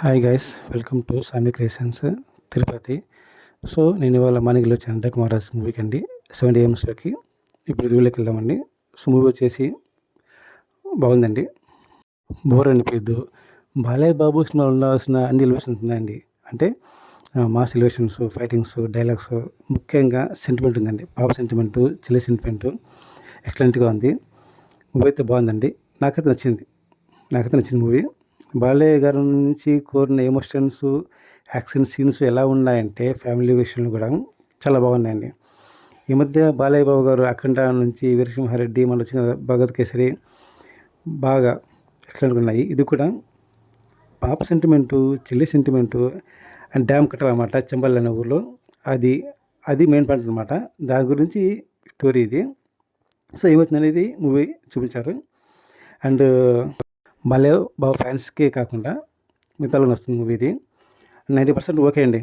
Hi guys welcome to Sami creations Tirupati so నేను ఇవాళ మనకిలో వచ్చాను కుమారాజ్ మూవీకి అండి. సెవెంటీ ఏఎం షోకి ఇప్పుడు రివ్యూలోకి వెళ్దామండి సో మూవీ వచ్చేసి బాగుందండి. బోర్ అనిపించద్దు బాలయ్య బాబు సినిమాలో ఉండాల్సిన అన్ని ఎలివేషన్స్ ఉన్నాయండి. అంటే మాస్ ఎలివేషన్స్ ఫైటింగ్స్ డైలాగ్స్ ముఖ్యంగా సెంటిమెంట్ ఉందండి. పాప సెంటిమెంటు చెల్లి సెంటిమెంటు ఎక్సలెంట్గా ఉంది. మూవీ అయితే బాగుందండి. నాకైతే నచ్చింది. నాకైతే నచ్చింది మూవీ బాలయ్య గారి నుంచి కోరిన ఎమోషన్స్ యాక్షన్ సీన్స్ ఎలా ఉన్నాయంటే ఫ్యామిలీ విషయంలో కూడా చాలా బాగున్నాయండి. ఈ మధ్య బాలయ్య బాబు గారు అఖండ నుంచి వీరసింహారెడ్డి మన వచ్చిన భగవత్ కేసరి బాగా ఎక్సలెంట్గా ఉన్నాయి. ఇది కూడా పాప సెంటిమెంటు చెల్లి సెంటిమెంటు అండ్ డ్యామ్ కట్టాలన్నమాట చెంబల్ అనే ఊర్లో. అది అది మెయిన్ పాయింట్ అనమాట దాని గురించి స్టోరీ ఇది. సో ఏమవుతుంది అనేది మూవీ చూపించారు. అండ్ భలే బాబు ఫ్యాన్స్కి కాకుండా మిగతాలో వస్తుంది మూవీ ఇది. నైంటీ పర్సెంట్ ఓకే అండి.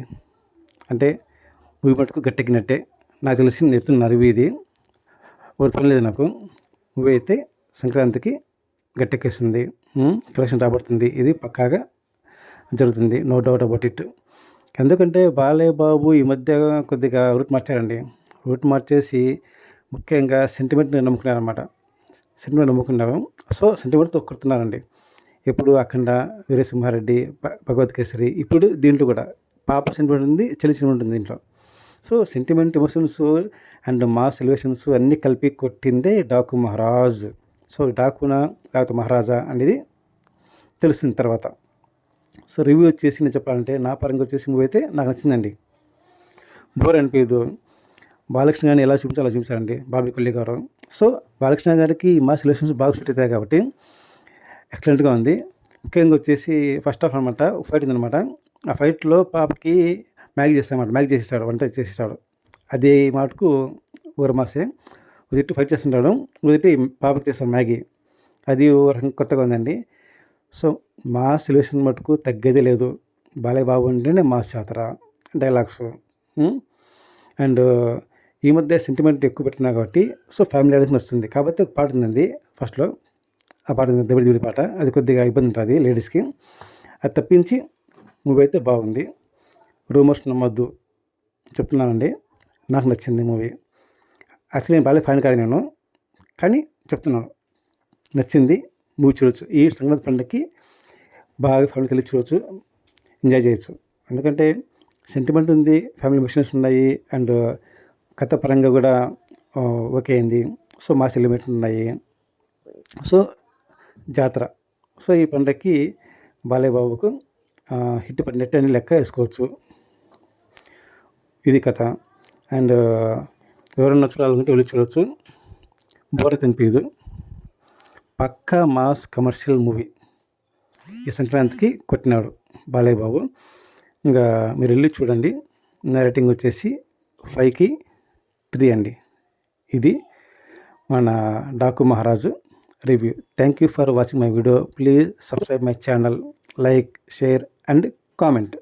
అంటే మూవీ మటుకు గట్టెక్కినట్టే. నాకు తెలిసి నేను చెప్తున్న రివ్యూ ఇది. ఒకటి లేదు నాకు. మూవీ అయితే సంక్రాంతికి గట్టెక్కేస్తుంది. కలెక్షన్ రాబడుతుంది. ఇది పక్కాగా జరుగుతుంది. నో డౌట్ అబౌట్ ఇట్ ఎందుకంటే బాలయ్యబాబు ఈ మధ్య కొద్దిగా రూట్ మార్చారండి. రూట్ మార్చేసి ముఖ్యంగా సెంటిమెంట్ని నమ్ముకున్నారన్నమాట. సెంటిమెంట్ నమ్ముకున్నాము సో సెంటిమెంట్ తొక్కుతున్నారండి ఇప్పుడు అఖండ వీరసింహారెడ్డి భగవత్ కేసరి ఇప్పుడు దీంట్లో కూడా పాప సెంటిమెంట్ ఉంది చెల్లి సెంటిమెంట్ ఉంది దీంట్లో. So sentiment emotions and mass elevations అన్నీ కలిపి కొట్టిందే డాకు మహారాజ్. సో డాకునా లేకపోతే మహారాజా అనేది తెలుస్తుంది తర్వాత. సో రివ్యూ వచ్చేసి నేను చెప్పాలంటే నా పరంగా వచ్చేసి మూవీ అయితే నాకు నచ్చిందండి. బోర్ అనిపించదు. బాలకృష్ణ గారిని ఎలా చూపించాలో అలా చూపించారండి బాబీ కొల్లి గారు. సో బాలకృష్ణ గారికి మా ఎలివేషన్స్ బాగా సూట్ అవుతాయి కాబట్టి ఎక్సలెంట్గా ఉంది. ముఖ్యంగా వచ్చేసి ఫస్ట్ ఆఫ్ అనమాట ఫైట్ ఉందనమాట ఆ ఫైట్లో పాపకి మ్యాగీ చేస్తామన్నమాట మ్యాగీ చేసేస్తాడు వంట చేసేస్తాడు. అది మాటకు ఊరమాసే ఉదిట్టి ఫైట్ చేస్తుంటాడు ఉదిట్టి పాపకి చేస్తాడు మ్యాగీ. అది రకం కొత్తగా ఉందండి. సో మా సెలబ్రేషన్ మటుకు తగ్గేదే లేదు. బాలయ్య బాబు అంటేనే మాస్ జాతర డైలాగ్స్. అండ్ ఈ మధ్య సెంటిమెంట్ ఎక్కువ పెట్టినా కాబట్టి సో ఫ్యామిలీ ఆడిషన్ వస్తుంది. కాబట్టి ఒక పాట ఉందండి ఫస్ట్లో ఆ పాట దెబ్బడి దిబడి పాట. అది కొద్దిగా ఇబ్బంది ఉంటుంది లేడీస్కి అది తప్పించి మూవీ అయితే బాగుంది. రూమర్స్ నమ్మొద్దు చెప్తున్నానండి. నాకు నచ్చింది మూవీ యాక్చువల్లీ నేను బాగా ఫ్యాన్ కాదు నేను. కానీ చెప్తున్నాను. నచ్చింది మూవీ చూడొచ్చు. ఈ సంక్రాంతి పండుగకి బాగా ఫ్యామిలీకి వెళ్ళి చూడొచ్చు. ఎంజాయ్ చేయొచ్చు. ఎందుకంటే సెంటిమెంట్ ఉంది ఫ్యామిలీ మిషన్స్ ఉన్నాయి. అండ్ కథ పరంగా కూడా ఓకే అయింది. సో మా సెలిమెంట్ ఉన్నాయి. సో జాతర. సో ఈ పండగకి బాలయ్య బాబుకు హిట్ పడినట్టు అని లెక్క వేసుకోవచ్చు. ఇది కథ. అండ్ ఎవరన్నా చూడాలనుకుంటే వెళ్ళి చూడవచ్చు బోర తినిపించదు పక్కా మాస్ కమర్షియల్ మూవీ. ఈ సంక్రాంతికి కొట్టినాడు బాలయ్య బాబు ఇంకా మీరు వెళ్ళి చూడండి. నా రేటింగ్ వచ్చేసి ఫైవ్కి త్రీ అండి. ఇది మన Daaku Maharaj review. Thank you for watching my video please subscribe my channel like share and comment